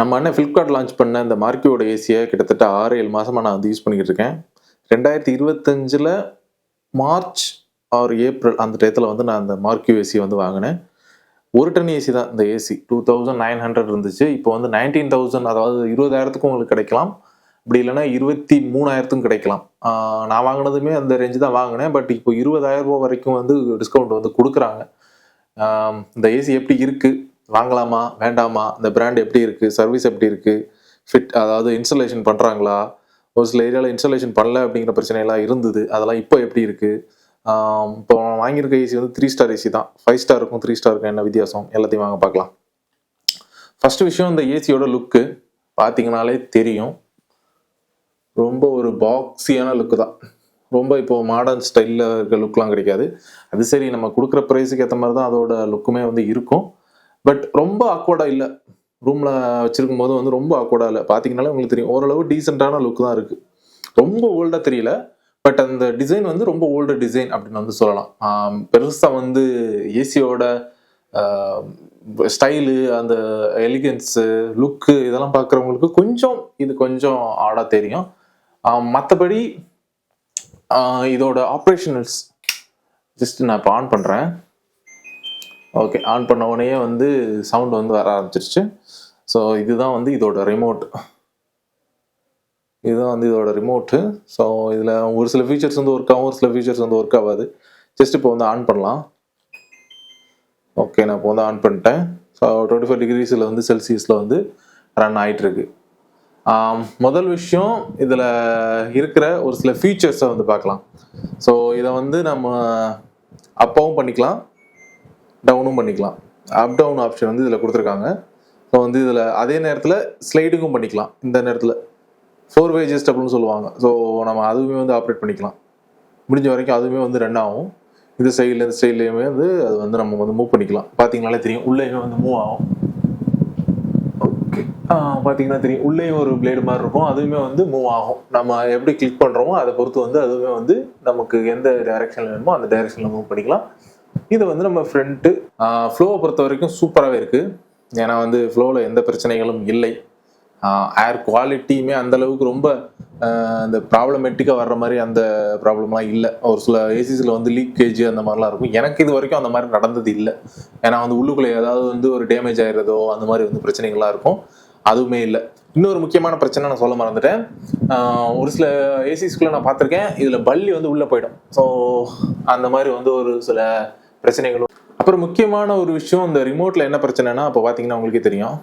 நம்ம அண்ணன் Flipkart launch பண்ண இந்த மார்க்கியோட ஏசியை கிட்டத்தட்ட ஆறு ஏழு மாதமாக நான் வந்து யூஸ் பண்ணிக்கிட்டு இருக்கேன். ரெண்டாயிரத்தி இருபத்தஞ்சில் மார்ச் ஆர் ஏப்ரல் அந்த டயத்தில் வந்து நான் அந்த மார்க்கியூ ஏசி வந்து வாங்கினேன். ஒரு டன் ஏசி தான் இந்த AC two thousand nine hundred இருந்துச்சு. இப்போ வந்து நைன்டீன் தௌசண்ட் அதாவது இருபதாயிரத்துக்கும் உங்களுக்கு கிடைக்கலாம். அப்படி இல்லைன்னா இருபத்தி மூணாயிரத்துக்கும் கிடைக்கலாம். நான் வாங்கினதுமே அந்த ரேஞ்சு தான் வாங்கினேன். பட் இப்போ இருபதாயிரம் ரூபா வரைக்கும் வந்து டிஸ்கவுண்ட் வந்து கொடுக்குறாங்க. இந்த ஏசி எப்படி இருக்குது வாங்கலாமா வேண்டாமா? இந்த பிராண்ட் எப்படி இருக்குது சர்வீஸ் எப்படி இருக்குது ஃபிட் அதாவது இன்ஸ்டலேஷன் பண்ணுறாங்களா ஒரு சில ஏரியாவில் இன்ஸ்டலேஷன் பண்ணல அப்படிங்கிற பிரச்சனையெல்லாம் இருந்தது. அதெல்லாம் இப்போ எப்படி இருக்குது இப்போ வாங்கியிருக்க ஏசி வந்து த்ரீ ஸ்டார் ஏசி தான். ஃபைவ் ஸ்டாருக்கும் த்ரீ ஸ்டாருக்கும் என்ன வித்தியாசம்? எல்லாத்தையும் வாங்க பார்க்கலாம். ஃபஸ்ட்டு விஷயம் இந்த ஏசியோட லுக்கு பார்த்தீங்கனாலே தெரியும். ரொம்ப ஒரு பாக்ஸியான லுக்கு தான். ரொம்ப இப்போது மாடர்ன் ஸ்டைலில் இருக்க லுக்லாம் கிடைக்காது. அது சரி நம்ம கொடுக்குற ப்ரைஸுக்கு ஏற்ற மாதிரி தான் அதோட லுக்குமே வந்து இருக்கும். பட் ரொம்ப ஆக்வர்டாக இல்லை. ரூமில் வச்சிருக்கும் போது வந்து ரொம்ப ஆக்வர்டாக இல்லை. பார்த்தீங்கனாலே உங்களுக்கு தெரியும். ஓரளவு டீசெண்டான லுக் தான் இருக்குது ரொம்ப ஓல்டாக தெரியல. பட் அந்த டிசைன் வந்து ரொம்ப ஓல்டு டிசைன் அப்படின்னு வந்து சொல்லலாம். பெருசாக வந்து ஏசியோட ஸ்டைலு அந்த எலிகன்ஸு லுக்கு இதெல்லாம் பார்க்குறவங்களுக்கு கொஞ்சம் இது கொஞ்சம் ஆடாக தெரியும். மற்றபடி இதோட ஆப்ரேஷனல்ஸ் ஜஸ்ட் நான் இப்போ ஆன் பண்ணுறேன் ஓகே ஆன் பண்ண உடனே வந்து சவுண்ட் வந்து வர ஆரம்பிச்சிருச்சு. ஸோ இதுதான் வந்து இதோட ரிமோட் இதுதான் வந்து இதோட ரிமோட்டு ஸோ இதில் ஒரு சில ஃபீச்சர்ஸ் வந்து ஒர்க் ஆகும் ஒரு சில ஃபீச்சர்ஸ் வந்து ஒர்க் ஆகாது. ஜஸ்ட் இப்போ வந்து ஆன் பண்ணலாம். ஓகே நான் இப்போ வந்து ஆன் பண்ணிட்டேன். ஸோ டுவெண்ட்டி ஃபைவ் டிகிரிஸில் வந்து செல்சியஸில் வந்து ரன் ஆகிட்டுருக்கு முதல் விஷயம் இதில் இருக்கிற ஒரு சில ஃபீச்சர்ஸை வந்து பார்க்கலாம். ஸோ இதை வந்து நம்ம அப்பாவும் பண்ணிக்கலாம். டவுனும் பண்ணிக்கலாம். அப் டவுன் ஆப்ஷன் வந்து இதில் கொடுத்துருக்காங்க. ஸோ வந்து இதில் அதே நேரத்தில் ஸ்லைடிங்கும் பண்ணிக்கலாம். இந்த நேரத்தில் ஃபோர் வே அட்ஜஸ்டபிள்னு சொல்லுவாங்க. ஸோ நம்ம அதுவுமே வந்து ஆப்ரேட் பண்ணிக்கலாம். முடிஞ்ச வரைக்கும் அதுவுமே வந்து ரன் ஆகும். இந்த சைடில் இந்த சைட்லேயுமே வந்து அது வந்து நம்ம வந்து மூவ் பண்ணிக்கலாம். பார்த்தீங்கனாலே தெரியும். உள்ளேயுமே வந்து மூவ் ஆகும். ஓகே பார்த்தீங்கன்னா தெரியும். உள்ளேயும் ஒரு பிளேடு மாதிரி இருக்கும். அதுவுமே வந்து மூவ் ஆகும். நம்ம எப்படி கிளிக் பண்ணுறோமோ அதை பொறுத்து வந்து அதுவுமே வந்து நமக்கு எந்த டைரெக்ஷனில் வேணுமோ அந்த டைரக்ஷனில் மூவ் பண்ணிக்கலாம். இது வந்து நம்ம ஃப்ரண்ட்டு ஃப்ளோவை பொறுத்த வரைக்கும் சூப்பராகவே இருக்குது ஏன்னா வந்து ஃப்ளோவில் எந்த பிரச்சனைகளும் இல்லை. ஏர் குவாலிட்டியுமே அந்தளவுக்கு ரொம்ப இந்த ப்ராப்ளமேட்டிக்காக வர்ற மாதிரி அந்த ப்ராப்ளம்லாம் இல்லை. ஒரு சில ஏசிஸில் வந்து லீக்கேஜ் அந்த மாதிரிலாம் இருக்கும். எனக்கு இது வரைக்கும் அந்த மாதிரி நடந்தது இல்லை. ஏன்னா வந்து உள்ளுக்குள்ளே ஏதாவது வந்து ஒரு டேமேஜ் ஆகிறதோ அந்த மாதிரி வந்து பிரச்சனைகள்லாம் இருக்கும். அதுவுமே இல்லை. இன்னொரு முக்கியமான பிரச்சனை நான் சொல்ல மறந்துட்டேன். ஒரு சில ஏசிஸ்குள்ளே நான் பார்த்துருக்கேன். இதில் பள்ளி வந்து உள்ளே போயிடும். ஸோ அந்த மாதிரி வந்து ஒரு சில பிரச்சனைகளும். அப்புறம் முக்கியமான ஒரு விஷயம் இந்த ரிமோட்டில் என்ன பிரச்சனைனா இப்போ பார்த்தீங்கன்னா உங்களுக்கே தெரியும்.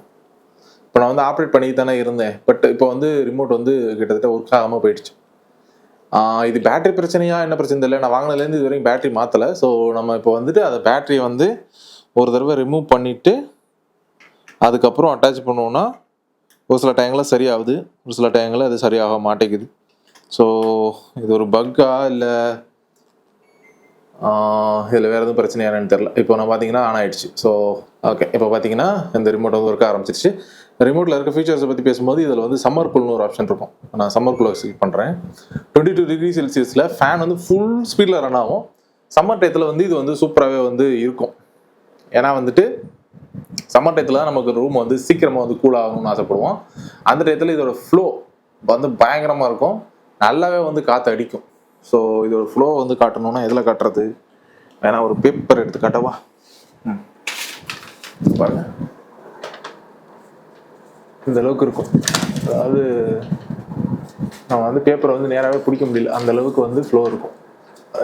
இப்போ நான் வந்து ஆப்ரேட் பண்ணி தானே இருந்தேன். பட் இப்போ வந்து ரிமோட் வந்து கிட்டத்தட்ட ஒர்க் ஆகாமல் போயிடுச்சு. இது பேட்டரி பிரச்சனையா என்ன பிரச்சனை இல்லை நான் வாங்கினதுலேருந்து இது வரைக்கும் பேட்டரி மாற்றலை ஸோ நம்ம இப்போ வந்துட்டு அந்த பேட்டரியை வந்து ஒரு தடவை ரிமூவ் பண்ணிவிட்டு அதுக்கப்புறம் அட்டாச் பண்ணுவோன்னா ஒரு சில டைங்களில் சரியாகுது. ஒரு சில டைங்களில் அது சரியாக மாட்டேங்குது. ஸோ இது ஒரு பக்கா இல்லை இதில் வேறு எதுவும் பிரச்சனை என்னன்னு தெரில இப்போ நான் பார்த்தீங்கன்னா ஆன் ஆயிடுச்சு. ஸோ ஓகே இப்போ பார்த்தீங்கன்னா இந்த ரிமோட் வந்து ஒர்க் ஆரம்பிச்சிருச்சு. ரிமோட்டில் இருக்க ஃபீச்சர்ஸை பற்றி பேசும்போது இதில் வந்து சம்மர் கூல்னு ஒரு ஆப்ஷன் இருக்கும். நான் சம்மர் கூலர் செலக்ட் பண்ணுறேன் டுவெண்ட்டி டூ டிகிரி செல்சியஸில் ஃபேன் வந்து ஃபுல் ஸ்பீடில் ரன் ஆகும். சம்மர் டயத்தில் வந்து இது வந்து சூப்பராகவே வந்து இருக்கும். ஏன்னா வந்துட்டு சம்மர் டயத்தில் தான் நமக்கு ரூம் வந்து சீக்கிரமாக வந்து கூல் ஆகணும்னு ஆசைப்படுவோம். அந்த டயத்தில் இதோட ஃப்ளோ வந்து பயங்கரமாக இருக்கும். நல்லாவே வந்து காற்று அடிக்கும். ஸோ இதோட ஃப்ளோ வந்து காட்டணும்னா எதில் காட்டுறது? வேணா ஒரு பேப்பர் எடுத்து காட்டவா? ம். பாருங்க. இந்த அளவுக்கு இருக்கும். அதாவது நம்ம வந்து பேப்பரை வந்து நேராகவே பிடிக்க முடியல. அந்த அளவுக்கு வந்து ஃப்ளோ இருக்கும்.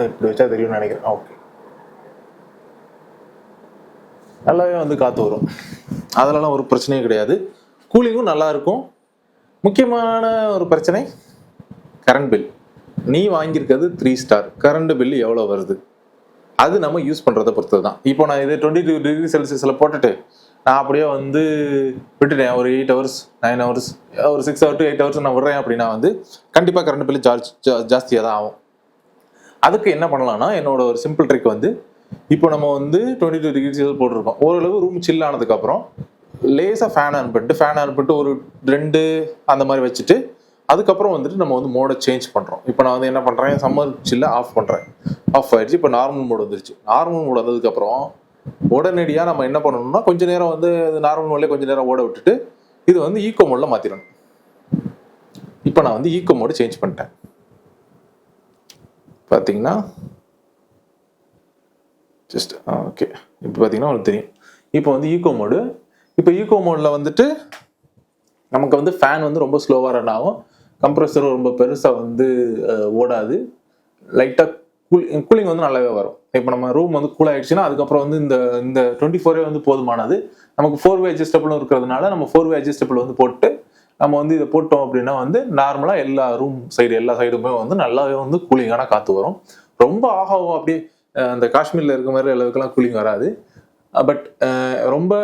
இப்படி வச்சா தெரியும்னு நினைக்கிறேன். ஓகே நல்லாவே வந்து காற்று வரும். அதெல்லாம் ஒரு பிரச்சனையும் கிடையாது. கூலிங்கும் நல்லா இருக்கும். முக்கியமான ஒரு பிரச்சனை கரண்ட் பில் நீ வாங்கியிருக்கிறது த்ரீ ஸ்டார் கரண்ட் பில்லு எவ்வளோ வருது? அது நம்ம யூஸ் பண்ணுறதை பொறுத்தது தான் இப்போ நான் இது டுவெண்ட்டி டூ டிகிரி செல்சியஸில் போட்டுட்டு நான் அப்படியே வந்து விட்டுட்டேன். ஒரு எயிட் ஹவர்ஸ் நைன் ஹவர்ஸ் ஒரு six hour to eight hours நான் விடுறேன் அப்படின்னா வந்து கண்டிப்பாக கரண்ட் பில்லு சார்ஜ் ஜாஸ்தியாக தான் ஆகும். அதுக்கு என்ன பண்ணலாம்னா என்னோட ஒரு சிம்பிள் ட்ரிக் வந்து இப்போ நம்ம வந்து டுவெண்ட்டி டூ டிகிரி செல்சியஸ் போட்டிருக்கோம். ஓரளவு ரூம் சில் ஆனதுக்கப்புறம் லேசாக ஃபேன் ஆன் பண்ணிட்டு ஃபேன் ஆன் பண்ணிட்டு ஒரு ரெண்டு அந்த மாதிரி வச்சுட்டு அதுக்கப்புறம் வந்துட்டு நம்ம வந்து மோடை சேஞ்ச் பண்ணுறோம் இப்போ நான் வந்து என்ன பண்ணுறேன் சம்மர் சில்ல ஆஃப் பண்ணுறேன் ஆஃப் ஆயிடுச்சு. இப்போ நார்மல் மோட் வந்துருச்சு. நார்மல் மோட் வந்ததுக்கப்புறம் உடனடியாக நம்ம என்ன பண்ணணும்னா கொஞ்ச நேரம் வந்து நார்மல் மோட்லேயே கொஞ்சம் நேரம் ஓட விட்டுட்டு இது வந்து ஈகோ மோடில் மாற்றிடணும் இப்போ நான் வந்து ஈகோ மோடு சேஞ்ச் பண்ணிட்டேன். பார்த்தீங்கன்னா ஜஸ்ட் ஓகே இப்போ பார்த்தீங்கன்னா உங்களுக்கு தெரியும். இப்போ வந்து ஈகோ மோடு இப்போ ஈகோ மோடில் வந்துட்டு நமக்கு வந்து ஃபேன் வந்து ரொம்ப ஸ்லோவாக ரன் ஆகும். கம்ப்ரஸர் ரொம்ப பெருசாக வந்து ஓடாது. லைட்டாக கூல் கூலிங் வந்து நல்லாவே வரும். இப்போ நம்ம ரூம் வந்து கூல் ஆயிடுச்சுன்னா அதுக்கப்புறம் வந்து இந்த இந்த டுவெண்ட்டி ஃபோரே வந்து போதுமானது. நமக்கு ஃபோர் வே அட்ஜஸ்டபிளும் இருக்கிறதுனால நம்ம ஃபோர் வே அட்ஜஸ்டபிள் வந்து போட்டு நம்ம வந்து இதை போட்டோம் அப்படின்னா வந்து நார்மலாக எல்லா ரூம் சைடு எல்லா சைடுமே வந்து நல்லாவே வந்து கூலிங்கான காற்று வரும். ரொம்ப ஆகாவும் அப்படியே அந்த காஷ்மீரில் இருக்க மாதிரி அளவுக்குலாம் கூலிங் வராது. பட் ரொம்ப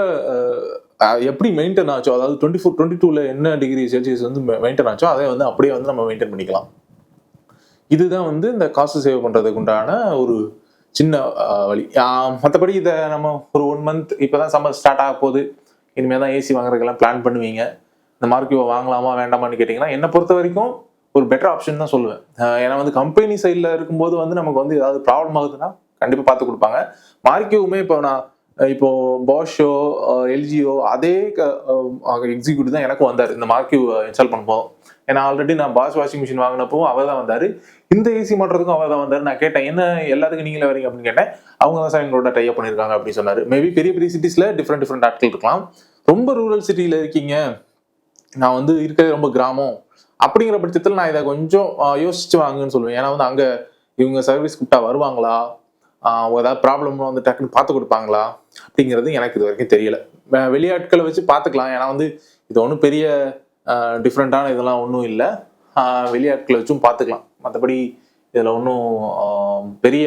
எப்படி மெயின்டைன் ஆச்சோ அதாவது டுவெண்ட்டி ஃபோர் டுவெண்ட்டி டூவில் என்ன டிகிரி செல்சியஸ் வந்து மெயின்டைன் ஆச்சோ அதை வந்து அப்படியே வந்து நம்ம மெயின்டைன் பண்ணிக்கலாம். இதுதான் வந்து இந்த காசு சேவ் பண்ணுறதுக்கு உண்டான ஒரு சின்ன வழி. மற்றபடி இதை நம்ம ஒரு ஒன் மந்த் இப்போ தான் சம்மர் ஸ்டார்ட் ஆக போகுது. இனிமேல் தான் ஏசி வாங்குறதுக்கெல்லாம் பிளான் பண்ணுவீங்க. இந்த மார்க்கியோ வாங்கலாமா வேண்டாமான்னு கேட்டிங்கன்னா என்னை பொறுத்த வரைக்கும் ஒரு பெட்டர் ஆப்ஷன் தான் சொல்லுவேன். ஏன்னா வந்து கம்பெனி சைடில் இருக்கும்போது வந்து நமக்கு வந்து ஏதாவது ப்ராப்ளம் ஆகுதுன்னா கண்டிப்பாக பார்த்து கொடுப்பாங்க. மார்க்கியோவுமே இப்போ நான் இப்போ பாஷோ எல்ஜியோ அதே எக்ஸிக்யூட்டிவ் தான் எனக்கும் வந்தார். இந்த மார்க்கியூ இன்ஸ்டால் பண்ணும்போது. ஏன்னா ஆல்ரெடி நான் பாஷ் வாஷிங் மிஷின் வாங்கினப்போ அவர் தான் வந்தார். இந்த ஏசி மாட்டுறதுக்கும் அவர் தான் வந்தார். நான் கேட்டேன் என்ன எல்லாத்துக்கும் நீங்களே வரீங்க? அப்படின்னு கேட்டேன். அவங்க தான் சார் எங்களோட டைப் பண்ணியிருக்காங்க அப்படின்னு சொன்னார். மேபி பெரிய பெரிய சிட்டிஸில் டிஃப்ரெண்ட் டிஃப்ரெண்ட் ஆட்கள் இருக்கலாம். ரொம்ப ரூரல் சிட்டியில் இருக்கீங்க. நான் வந்து இருக்கிறது ரொம்ப கிராமம். அப்படிங்கிற பட்சத்தில் நான் இதை கொஞ்சம் யோசிச்சு வாங்குன்னு சொல்லுவேன். ஏன்னா வந்து அங்கே இவங்க சர்வீஸ் கூப்பிட்டா வருவாங்களா? ஏதாவது ப்ராப்ளம் வந்து டக்குன்னு பார்த்து கொடுப்பாங்களா? அப்படிங்கிறது எனக்கு இது வரைக்கும் தெரியல. வெளியாட்களை வச்சு பார்த்துக்கலாம். ஏன்னா வந்து இது ஒன்றும் பெரிய டிஃப்ரெண்ட்டான இதெல்லாம் ஒன்றும் இல்லை. வெளியாட்களை வச்சும் பார்த்துக்கலாம். மற்றபடி இதில் ஒன்றும் பெரிய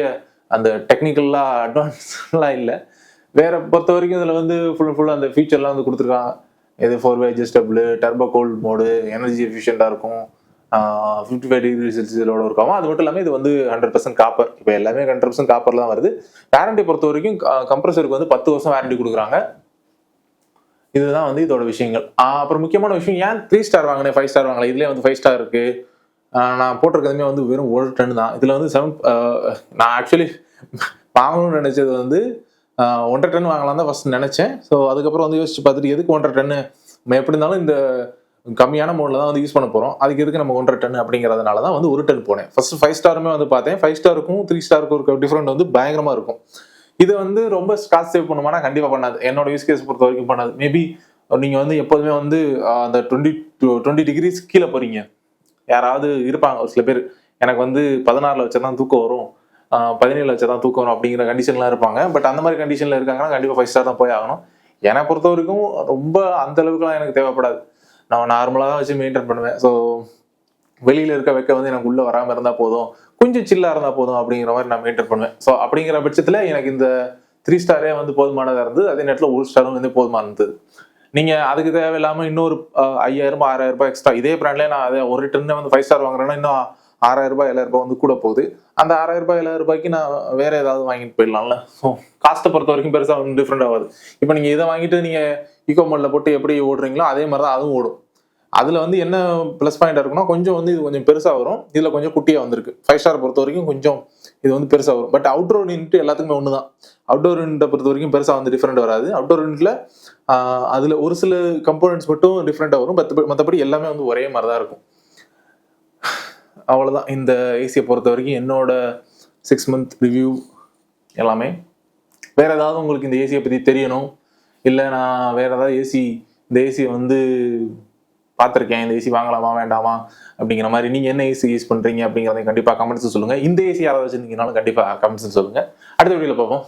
அந்த டெக்னிக்கலாக அட்வான்ஸ்லாம் இல்லை. வேற பொறுத்த வரைக்கும் இதில் வந்து ஃபுல் ஃபுல் அந்த ஃபீச்சர்லாம் வந்து கொடுத்துருக்காங்க. இது four way adjustable turbo cold mode energy எஃபிஷியண்டாக இருக்கும். ஃபிஃப்டி ஃபைவ் டிகிரி செல்சியஸோட இருக்கும் அது மட்டும் இல்லாமல் இது வந்து ஹண்ட்ரட் பர்சன்ட் காப்பர் இப்போ எல்லாமே ஹண்ட்ரட் பர்சன்ட் காப்பர் தான் வருது. வேரண்டி பொறுத்த வரைக்கும் கம்ப்ரஸருக்கு வந்து பத்து வருஷம் வேரண்டி கொடுக்குறாங்க. இதுதான் வந்து இதோட விஷயங்கள். அப்புறம் முக்கியமான விஷயம் ஏன் த்ரீ ஸ்டார் வாங்கினேன் ஃபைவ் ஸ்டார் வாங்கல? இதுலேயே வந்து ஃபைவ் ஸ்டார் இருக்கு. நான் போட்டிருக்கிறதுமே வந்து வெறும் ஒரு டன் தான். இதில் வந்து செவன் நான் ஆக்சுவலி வாங்கணும்னு நினச்சது வந்து ஒன்றரை டன் வாங்கலாம் தான் ஃபஸ்ட் நினச்சேன். ஸோ அதுக்கப்புறம் வந்து யோசிச்சு பார்த்துட்டு எதுக்கு ஒன்றரை டன்னு நம்ம எப்படி இருந்தாலும் இந்த கம்மியான மோடில் தான் வந்து யூஸ் பண்ண போகிறோம் அதுக்கு எதுக்கு நம்ம ஒன்றரை டன் அப்படிங்கிறதுனால தான் வந்து ஒரு டன் போனேன். ஃபர்ஸ்ட் ஃபைவ் ஸ்டாருமே வந்து பார்த்தேன். ஃபைவ் ஸ்டாருக்கும் த்ரீ ஸ்டாருக்கும் இருக்க டிஃப்ரெண்ட் வந்து பயங்கரமாக இருக்கும். இது வந்து ரொம்ப காசு சேவ் பண்ணுமானா கண்டிப்பாக பண்ணாது. என்னோட யூஸ் கேஸ் பொறுத்த வரைக்கும் பண்ணாது. மேபி நீங்கள் வந்து எப்போதுமே வந்து அந்த டுவெண்ட்டி டுவெண்ட்டி டிகிரிஸ் கீழே போறீங்க. யாராவது இருப்பாங்க ஒரு சில பேர். எனக்கு வந்து பதினாறில் வச்சா தான் தூக்கம் வரும். பதினேழு வச்சா தான் தூக்கம் வரும் அப்படிங்கிற கண்டிஷன்லாம் இருப்பாங்க. பட் அந்த மாதிரி கண்டிஷனில் இருக்காங்கன்னா கண்டிப்பாக ஃபைவ் ஸ்டார் தான் போய் ஆகணும். என்னை பொறுத்த வரைக்கும் ரொம்ப அந்த அளவுக்குலாம் எனக்கு தேவைப்படாது. நான் நார்மலாக தான் வச்சு மெயின்டைன் பண்ணுவேன். ஸோ வெளியில் இருக்க வைக்க வந்து எனக்கு உள்ளே வராமல் இருந்தால் போதும். கொஞ்சம் சில்லாக இருந்தால் போதும் அப்படிங்கிற மாதிரி நான் மெயின்டைன் பண்ணுவேன். ஸோ அப்படிங்கிற பட்சத்தில் எனக்கு இந்த த்ரீ ஸ்டாரே வந்து போதுமானதாக இருந்தது. அதே நேரத்தில் ஒரு ஸ்டாரும் வந்து போதுமானது. நீங்கள் அதுக்கு தேவையில்லாமல் இன்னொரு ஐயாயிரம் ஆறாயிரம் ரூபாய் எக்ஸ்ட்ரா இதே பிராண்ட்லேயே நான் அதை ஒரு டன் வந்து ஃபைவ் ஸ்டார் வாங்குறேன்னா இன்னும் ஆறாயிரம் ரூபாய் ஏழாயிரம் ரூபாய் வந்து கூட போகுது. அந்த ஆறாயிரம் ரூபாய் ஏழாயிரம் ரூபாய்க்கு நான் வேற ஏதாவது வாங்கிட்டு போயிடலாம்ல? ஸோ காஸ்ட்டை பொறுத்த வரைக்கும் பெருசாக ஒன்றும் டிஃப்ரெண்ட் ஆகாது. இப்போ நீங்கள் இதை வாங்கிட்டு நீங்கள் ஈகோ மோடில் போட்டு எப்படி ஓடுறீங்களோ அதே மாதிரி தான் அதுவும் ஓடும். அதில் வந்து என்ன ப்ளஸ் பாயிண்ட் இருக்குன்னா கொஞ்சம் வந்து இது கொஞ்சம் பெருசாக வரும். இதில் கொஞ்சம் குட்டியாக வந்திருக்கு. ஃபைவ் ஸ்டார் பொறுத்த வரைக்கும் கொஞ்சம் இது வந்து பெருசாக வரும். பட் அவுட்டோர் யூனிட் எல்லாத்துக்குமே ஒன்று தான் அவுட்டோர் யூனிட்டை பொறுத்த வரைக்கும் பெருசாக வந்து டிஃப்ரெண்ட் வராது. அவுட்டோர் யூனிட்ல அதில் ஒரு சில கம்போனன்ட்ஸ் மட்டும் டிஃப்ரெண்ட்டாக வரும். மற்றபடி எல்லாமே வந்து ஒரே மாதிரி தான் இருக்கும். அவ்வளோதான் இந்த ஏசியை பொறுத்த வரைக்கும் என்னோட சிக்ஸ் மந்த் ரிவ்யூ எல்லாமே. வேறு ஏதாவது உங்களுக்கு இந்த ஏசியை பற்றி தெரியணும்? இல்லை நான் வேறு ஏதாவது ஏசி இந்த ஏசியை வந்து பார்த்துருக்கேன். இந்த ஏசி வாங்கலாமா வேண்டாமா? அப்படிங்கிற மாதிரி நீங்கள் என்ன ஏசி யூஸ் பண்ணுறீங்க அப்படிங்கிறத கண்டிப்பாக கமெண்ட்ஸ் சொல்லுங்கள் இந்த ஏசி யாராவது வச்சுருந்தீங்கனாலும் கண்டிப்பாக கமெண்ட்ஸ் சொல்லுங்கள் அடுத்த வீடியோவில் பார்ப்போம்.